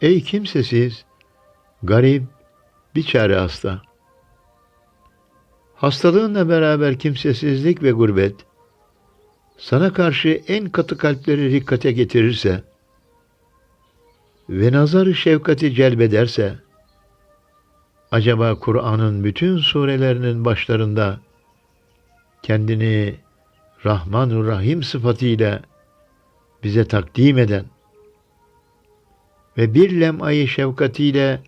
Ey kimsesiz, garip, bir çare hasta. Hastalığınla beraber kimsesizlik ve gurbet, sana karşı en katı kalpleri dikkate getirirse ve nazarı şefkati celbederse, acaba Kur'an'ın bütün surelerinin başlarında kendini Rahman Rahim sıfatıyla bize takdim eden ve bir lem'ayı şefkatiyle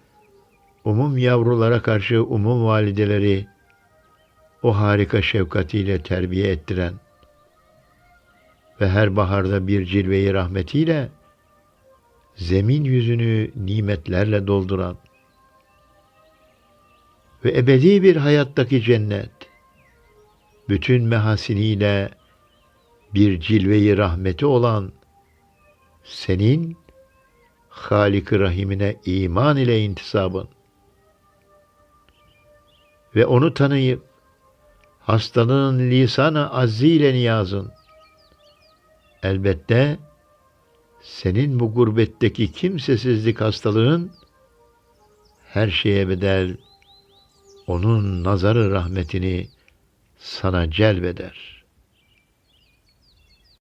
umum yavrulara karşı umum valideleri o harika şefkatiyle terbiye ettiren ve her baharda bir cilveyi rahmetiyle zemin yüzünü nimetlerle dolduran ve ebedi bir hayattaki cennet bütün mehasiniyle bir cilveyi rahmeti olan senin Halik-i Rahim'ine iman ile intisabın ve onu tanıyıp hastalığın lisanı azziyle niyazın elbette senin bu gurbetteki kimsesizlik hastalığın her şeye bedel onun nazarı rahmetini sana celbeder.